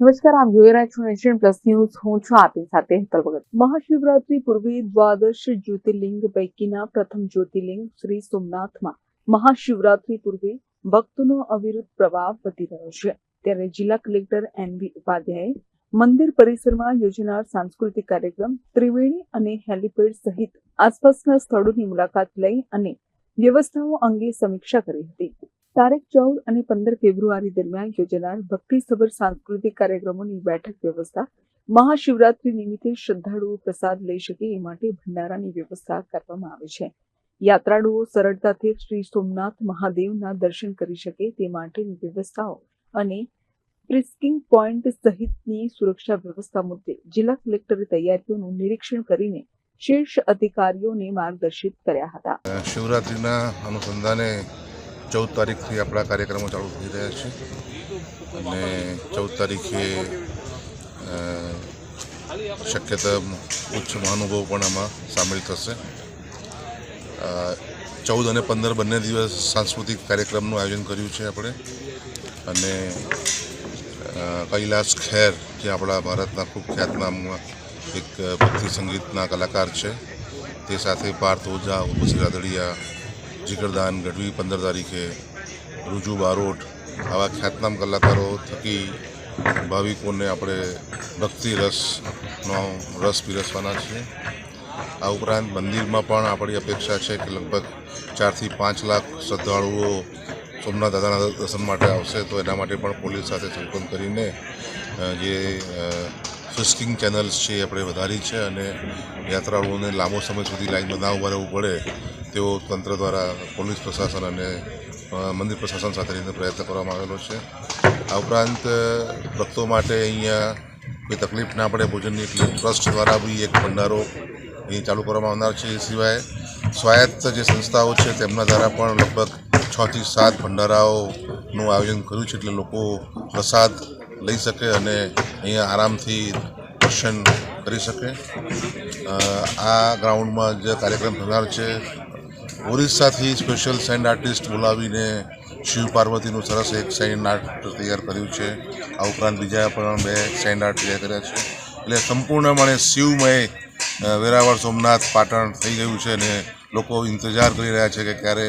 નમસ્કાર, આપ જોઈ રહ્યા છો નેશન પ્લસ ન્યૂઝ હું છું આપની સાથે હેતલ ભગત. મહાશિવરાત્રી પૂર્વે દ્વાદશ જ્યોતિર્લિંગ પૈકીના પ્રથમ જ્યોતિર્લિંગ શ્રી સોમનાથમાં મહાશિવરાત્રી પૂર્વે ભક્તોનો અવિરત પ્રવાહ વધી રહ્યો છે. ત્યારે જિલ્લા કલેક્ટર એન બી ઉપાધ્યાયે મંદિર પરિસરમાં યોજાનાર સાંસ્કૃતિક કાર્યક્રમ ત્રિવેણી અને હેલીપેડ સહિત આસપાસના સ્થળોની મુલાકાત લઈ અને વ્યવસ્થાઓ અંગે સમીક્ષા કરી હતી. તારીખ ચૌદ અને પંદર ફેબ્રુઆરી દરમિયાન યોજાનાર ભક્તિસભર સાંસ્કૃતિક કાર્યક્રમોની બેઠક વ્યવસ્થા મહાશિવરાત્રી નિમિત્તે શ્રદ્ધાળુઓ પ્રસાદ લઈ શકે એ માટે ભંડારાની વ્યવસ્થા કરવામાં આવી છે. યાત્રાળુઓ સરળતાથી શ્રી સોમનાથ મહાદેવના દર્શન કરી શકે તે માટેની વ્યવસ્થાઓ અને પ્રિસ્કિંગ પોઈન્ટ સહિતની સુરક્ષા વ્યવસ્થા મુદ્દે જિલ્લા કલેક્ટરે તૈયારીઓનું નિરીક્ષણ કરીને શીર્ષ અધિકારીઓને માર્ગદર્શિત કર્યા હતા. શિવરાત્રિના અનુસંધાને ચૌદ તારીખથી આપણા કાર્યક્રમો ચાલુ થઈ રહ્યા છે. અને ચૌદ તારીખે શક્ય શક્યતા ઉચ્ચ મહાનુભાવ પણ આમાં સામેલ થશે. ચૌદ અને પંદર બંને દિવસ સાંસ્કૃતિક કાર્યક્રમનું આયોજન કર્યું છે આપણે. અને કૈલાસ ખેર, જે આપણા ભારતના ખૂબ ખ્યાતનામમાં એક ભક્તિ સંગીતના કલાકાર છે, તે સાથે પાર્થ ઓઝા ઉપસી રાદડિયા જીગરદાન ગઢવી પંદર તારીખે રુજુ બારોટ આવા ખ્યાતનામ કલાકારો થકી ભાવિકોને આપણે ભક્તિ રસનો રસ પીરસવાના છીએ. આ ઉપરાંત મંદિરમાં પણ આપણી અપેક્ષા છે કે લગભગ ચારથી પાંચ લાખ શ્રદ્ધાળુઓ સોમનાથ દાદાના દર્શન માટે આવશે, તો એના માટે પણ પોલીસ સાથે સંકલન કરીને જે ફિસ્કિંગ ચેનલ્સ છે એ આપણે વધારી છે અને યાત્રાળુઓને લાંબો સમય સુધી લાઈનમાં ના રહેવું પડે તેઓ તંત્ર દ્વારા પોલીસ પ્રશાસન અને મંદિર પ્રશાસન સાથે રહીને પ્રયત્ન કરવામાં આવેલો છે. આ ઉપરાંત ભક્તો માટે અહીંયા કોઈ તકલીફ ના પડે, ભોજનની એટલે ટ્રસ્ટ દ્વારા બી એક ભંડારો અહીં ચાલુ કરવામાં આવનાર છે. એ સિવાય સ્વાયત્ત જે સંસ્થાઓ છે, તેમના દ્વારા પણ લગભગ છથી સાત ભંડારાઓનું આયોજન કર્યું છે, એટલે લોકો પ્રસાદ લઈ શકે અને અહીંયા આરામથી દર્શન કરી શકે. આ ગ્રાઉન્ડમાં જે કાર્યક્રમ થનાર છે ઓરિસ્સાથી સ્પેશિયલ સેન્ડ આર્ટિસ્ટ બોલાવીને શિવ પાર્વતીનું સરસ એક સેન્ડ આર્ટ તૈયાર કર્યું છે. આ ઉપરાંત બીજા પણ બે સેન્ડ આર્ટ તૈયાર કર્યા છે. એટલે સંપૂર્ણપણે શિવમય વેરાવળ સોમનાથ પાટણ થઈ ગયું છે અને લોકો ઇંતજાર કરી રહ્યા છે કે ક્યારે